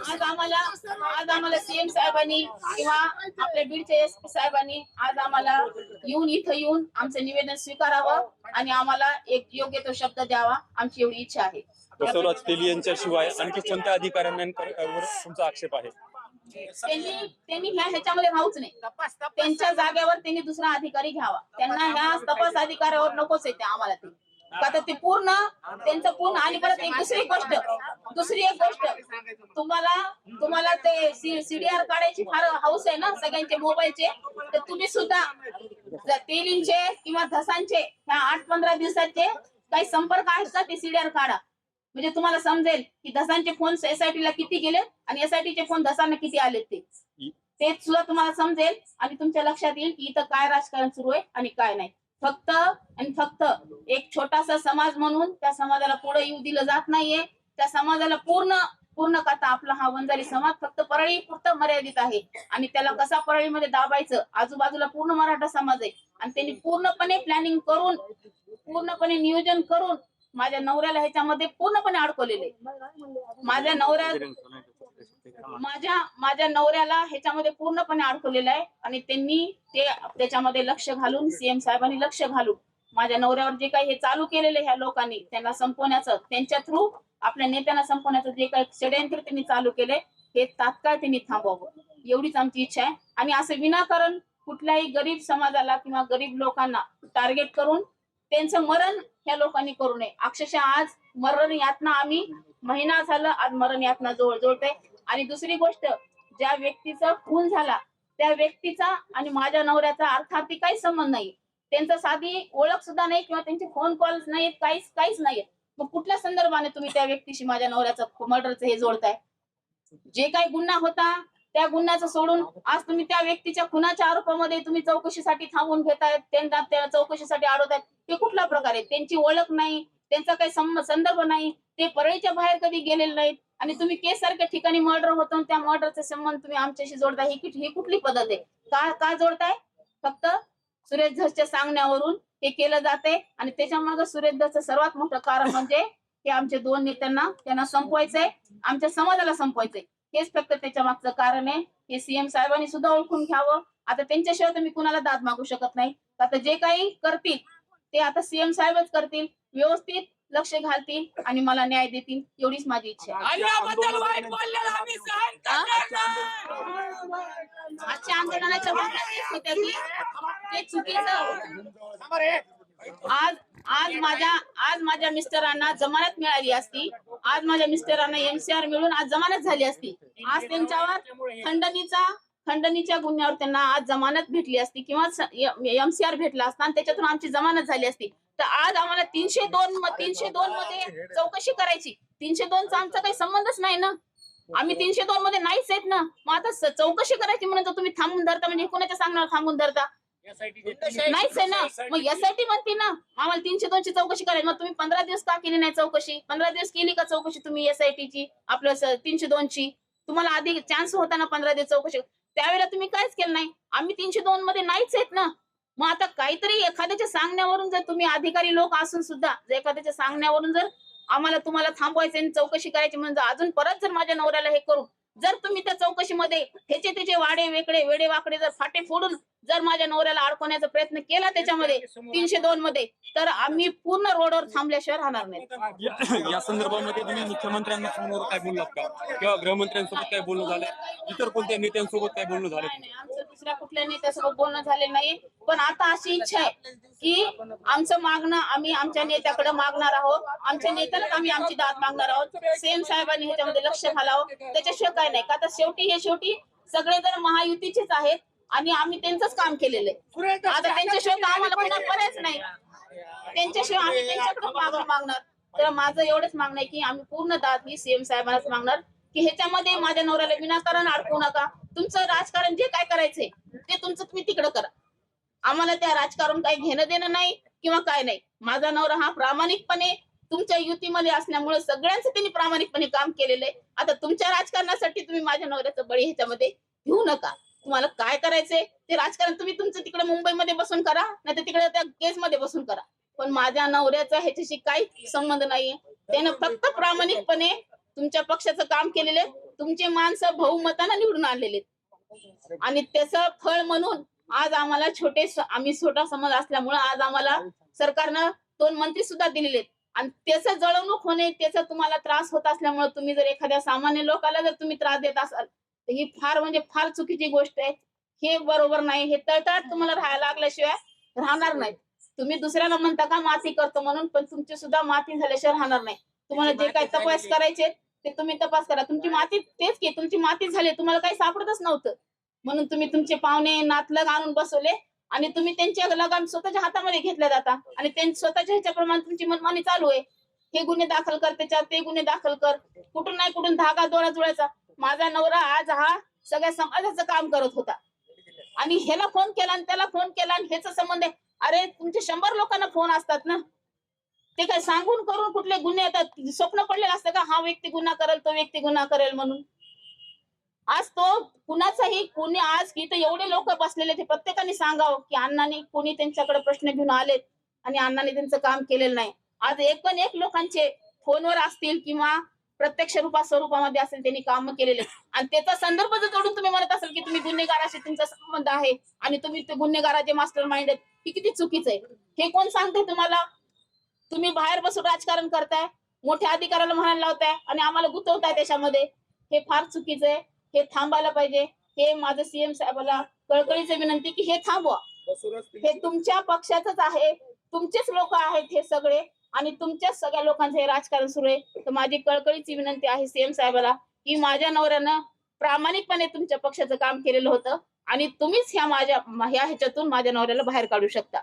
आज आम्हाला आज आम्हाला सीएम साहेबांनी किंवा आपल्या बीडचे एस पी साहेबांनी आज आम्हाला येऊन इथं येऊन आमचं निवेदन स्वीकारावं आणि आम्हाला एक योग्य तो शब्द द्यावा आमची एवढी इच्छा आहे. बसवराज तेली यांच्याशिवाय आणखी कोणत्या अधिकाऱ्यांवर तुमचा आक्षेप आहे? त्यांनी त्यांनी ह्या ह्याच्यामध्ये राहूच नाही. त्यांच्या जागेवर त्यांनी दुसरा अधिकारी घ्यावा. त्यांना ह्या तपास अधिकाऱ्यावर नकोच आहे ते आम्हाला ते. आता ते पूर्ण त्यांचं पूर्ण आणि परत एक दुसरी गोष्ट दुसरी एक गोष्ट. तुम्हाला तुम्हाला ते सीडीआर काढायची फार हाऊस आहे ना सगळ्यांचे मोबाईलचे. तर तुम्ही सुद्धा तेलींचे किंवा धसांचे ह्या आठ पंधरा दिवसाचे काही संपर्क आहेत का ते सीडीआर काढा. म्हणजे तुम्हाला समजेल की धसांचे फोन एसआयटी ला किती गेले आणि एसआयटीचे फोन धसांना किती आले ते. ते सुद्धा तुम्हाला समजेल आणि तुमच्या लक्षात येईल की इथं काय राजकारण सुरू आहे आणि काय नाही. फक्त आणि फक्त एक छोटासा समाज म्हणून त्या समाजाला पुढे येऊ दिलं जात नाहीये. त्या समाजाला पूर्ण पूर्ण कथा आपला हा वंजारी समाज फक्त परळी पुरतं मर्यादित आहे. आणि त्याला कसा परळीमध्ये दाबायचं? आजूबाजूला पूर्ण मराठा समाज आहे. आणि त्यांनी पूर्णपणे प्लॅनिंग करून पूर्णपणे नियोजन करून माझ्या नवऱ्याला ह्याच्यामध्ये पूर्णपणे अडकवलेले. माझ्या नवऱ्या माझ्या माझ्या नवऱ्याला ह्याच्यामध्ये पूर्णपणे अडकवलेलं आहे. आणि त्यांनी ते त्याच्यामध्ये लक्ष घालून सीएम साहेबांनी लक्ष घालून माझ्या नवऱ्यावर जे काही हे चालू केलेले ह्या लोकांनी त्यांना संपवण्याचं त्यांच्या थ्रू आपल्या नेत्यांना संपवण्याचं जे काही षडयंत्र त्यांनी चालू केले हे तात्काळ त्यांनी थांबवावं. एवढीच आमची इच्छा आहे. आणि असं विनाकारण कुठल्याही गरीब समाजाला किंवा गरीब लोकांना टार्गेट करून त्यांचं मरण ह्या लोकांनी करू नये. अक्षरशः आज मरण यातना आम्ही महिना झालं आज मरण यातना जवळ जोडते आणि दुसरी गोष्ट ज्या व्यक्तीचा खून झाला त्या व्यक्तीचा आणि माझ्या नवऱ्याचा अर्थार्थी काही संबंध नाही. त्यांचं साधी ओळख सुद्धा नाही किंवा त्यांचे फोन कॉल्स नाहीत काहीच काहीच नाहीत. मग कुठल्या संदर्भाने तुम्ही त्या व्यक्तीशी माझ्या नवऱ्याचं मर्डरचं हे जोडताय? जे काही गुन्हा होता त्या गुन्ह्याचं सोडून आज तुम्ही त्या व्यक्तीच्या खुनाच्या आरोपामध्ये तुम्ही चौकशीसाठी थांबून घेतायत त्यांना त्या चौकशीसाठी अडवतायत ते कुठला प्रकार? आहे त्यांची ओळख नाही त्यांचा काही संदर्भ नाही ते परळीच्या बाहेर कधी गेलेले नाहीत आणि तुम्ही केस सारख्या ठिकाणी मर्डर होतो आणि त्या मर्डरचा संबंध तुम्ही आमच्याशी जोडताय ही ही कुठली पद्धत आहे? का का जोडताय? फक्त सुरेश धसच्या सांगण्यावरून हे केलं जाते. आणि त्याच्यामागे सुरेश धसचं सर्वात मोठं कारण म्हणजे की आमचे दोन नेत्यांना त्यांना संपवायचंय. आमच्या समाजाला संपवायचंय. हेच फक्त त्याच्या मागचं कारण आहे. हे सीएम साहेबांनी सुद्धा ओळखून घ्यावं. आता त्यांच्याशिवाय तर मी कुणाला दाद मागू शकत नाही. आता जे काही करतील ते आता सीएम साहेबच करतील व्यवस्थित लक्ष घालतील आणि मला न्याय देतील एवढीच माझी इच्छा आहे. आजच्या आंदोलनाच्या होत्या की ते चुकीचं. आज आज माझ्या आज माझ्या मिस्टरांना जमानत मिळाली असती. आज माझ्या मिस्टरांना एमसीआर मिळून आज जमानत झाली असती. आज त्यांच्यावर खंडणीचा खंडणीच्या गुन्ह्यावर त्यांना आज जमानत भेटली असती किंवा एमसीआर भेटला असता आणि त्याच्यातून आमची जमानत झाली असती. तर आज आम्हाला तीनशे दोन तीनशे दोन मध्ये चौकशी करायची. तीनशे दोनचा आमचा काही संबंधच नाही ना. आम्ही तीनशे दोन मध्ये नाहीच आहेत ना. मग आता चौकशी करायची म्हणून तर तुम्ही थांबून धरता म्हणजे कोणाच्या सांगणार थांबून धरता? नाहीच आहे ना. मग यासाठी म्हणते ना आम्हाला तीनशे दोनची चौकशी करायची. मग तुम्ही पंधरा दिवस का केली नाही चौकशी? पंधरा दिवस केली का चौकशी तुम्ही एसआयटी ची आपलं स- तीनशे दोनची? तुम्हाला आधी चान्स होता ना पंधरा दिवस चौकशी? त्यावेळेला तुम्ही कायच केलं नाही. आम्ही तीनशे दोन मध्ये नाहीच आहेत ना. मग आता काहीतरी एखाद्याच्या सांगण्यावरून जर तुम्ही अधिकारी लोक असून सुद्धा जर एखाद्याच्या सांगण्यावरून जर आम्हाला तुम्हाला थांबवायचं आणि चौकशी करायची म्हणजे अजून परत जर माझ्या नवऱ्याला हे करू जर तुम्ही त्या चौकशीमध्ये त्याचे त्याचे वाडे वेकडे वेडे वाकडे जर फाटे फोडून जर माझ्या नवऱ्याला अडकवण्याचा प्रयत्न केला त्याच्यामध्ये तीनशे दोन मध्ये तर आम्ही पूर्ण रोडवर थांबल्याशिवाय राहणार नाही. या- या संदर्भामध्ये तुम्ही मुख्यमंत्र्यांना फोनवर काय बोललात का? किंवा गृहमंत्र्यांसोबत काय बोलणं झालं इतर कोणत्या नेत्यांसोबत काय बोलणं झालं नाही, नाही, आमचं दुसऱ्या कुठल्या नेत्यासोबत बोलणं झालेलं नाही. पण आता अशी इच्छा आहे की आमचं मागणं आम्ही आमच्या नेत्याकडे मागणार आहोत. आमच्या नेत्यालाच आम्ही आमची दाद मागणार आहोत. सेम साहेबांनी ह्याच्यामध्ये लक्ष घालावं. त्याच्याशिवाय काय नाही. का तर शेवटी हे शेवटी सगळे जण महायुतीचेच आहेत. आणि आम्ही त्यांचंच काम केलेलं आहे. आता त्यांच्याशिवाय तर आम्हाला पुन्हा पर्यायच नाही. त्यांच्याशिवाय आम्ही त्यांच्याकडे मागणं मागणार. तर माझं एवढंच मागणं आहे की आम्ही पूर्ण दाद ही सीएम साहेबांनाच मागणार. की ह्याच्यामध्ये माझ्या नवऱ्याला विनाकारण अडकू नका. तुमचं राजकारण जे काय करायचंय ते तुमचं तुम्ही तिकडं करा. आम्हाला त्या राजकारण काही घेणं देणं नाही किंवा काय नाही. माझा नवरा हा प्रामाणिकपणे तुमच्या युतीमध्ये असल्यामुळे सगळ्यांचं त्यांनी प्रामाणिकपणे काम केलेलं आहे. आता तुमच्या राजकारणासाठी तुम्ही माझ्या नवऱ्याचं बळी ह्याच्यामध्ये घेऊ नका. तुम्हाला काय करायचंय? ते राजकारण तुम्ही तुमचं तिकडे मुंबईमध्ये बसून करा नाही तर तिकडे त्या केसमध्ये बसून करा. पण माझ्या नवऱ्याचा ह्याच्याशी काही संबंध नाहीये. त्यानं फक्त प्रामाणिकपणे तुमच्या पक्षाचं काम केलेलं आहे. तुमचे माणसं बहुमतानं निवडून आलेले आहेत. आणि त्याचं फळ म्हणून आज आम्हाला छोटे आम्ही छोटा समाज असल्यामुळे आज आम्हाला सरकारनं दोन मंत्री सुद्धा दिलेले आणि त्याचं जळवणूक होणे त्याचा तुम्हाला त्रास होत असल्यामुळे तुम्ही जर एखाद्या सामान्य लोकाला जर तुम्ही त्रास देत असाल ही फार म्हणजे फार चुकीची गोष्ट आहे. हे बरोबर नाही हे तळतळाट तुम्हाला राहायला लागल्याशिवाय राहणार नाही तुम्ही दुसऱ्याला म्हणता का माती करतो म्हणून पण तुमची सुद्धा माती झाल्याशिवाय राहणार नाही. तुम्हाला जे काही तपास करायचे ते तुम्ही तपास करा. तुमची माती तेच की तुमची माती झाली तुम्हाला काही सापडतच नव्हतं. म्हणून तुम्ही तुमचे पाहुणे नातलग आणून बसवले आणि तुम्ही त्यांच्या लगान स्वतःच्या हातामध्ये घेतल्या जाता. आणि त्यां स्वतःच्या ह्याच्याप्रमाणे तुमची मनमानी चालू आहे. हे गुन्हे दाखल कर त्याच्यात ते गुन्हे दाखल कर. कुठून नाही कुठून धागा दोरा जुळायचा. माझा नवरा आज हा सगळ्या समाजाचं काम करत होता. आणि ह्याला फोन केला आणि त्याला फोन केला आणि ह्याचा संबंध आहे. अरे तुमचे शंभर लोकांना फोन असतात ना? ते काय सांगून करून कुठले गुन्हे येतात? स्वप्न पडलेलं असतं का? हा व्यक्ती गुन्हा करेल तो व्यक्ती गुन्हा करेल म्हणून. आज तो कुणाचाही कुणी आज इथं एवढे लोक बसलेले ते प्रत्येकाने सांगावं की अण्णांनी कोणी त्यांच्याकडे प्रश्न घेऊन आलेत आणि अण्णांनी त्यांचं काम केलेलं नाही. आज एक पण एक लोकांचे फोनवर असतील किंवा प्रत्यक्ष रूपा स्वरूपामध्ये असेल त्यांनी काम केलेले. आणि त्याचा संदर्भ जर जोडून तुम्ही म्हणत असाल की तुम्ही गुन्हेगाराशी तुमचा संबंध आहे आणि तुम्ही ते गुन्हेगाराचे मास्टर माइंड आहेत ही किती चुकीचं आहे? हे कोण सांगते तुम्हाला? तुम्ही बाहेर बसून राजकारण करताय मोठ्या अधिकाऱ्याला म्हणायला लावताय आणि आम्हाला गुंतवताय त्याच्यामध्ये. हे फार चुकीचं आहे. हे थांबायला पाहिजे. हे माझं सीएम साहेबाला कळकळीचं विनंती की हे थांबवा. हे तुमच्या पक्षाचंच आहे. तुमचेच लोक आहेत हे सगळे. आणि तुमच्या सगळ्या लोकांचं हे राजकारण सुरू आहे. तर माझी कळकळीची विनंती आहे सीएम साहेबाला की माझ्या नवऱ्यानं प्रामाणिकपणे तुमच्या पक्षाचं काम केलेलं होतं आणि तुम्हीच ह्या माझ्या ह्या ह्याच्यातून माझ्या नवऱ्याला बाहेर काढू शकता.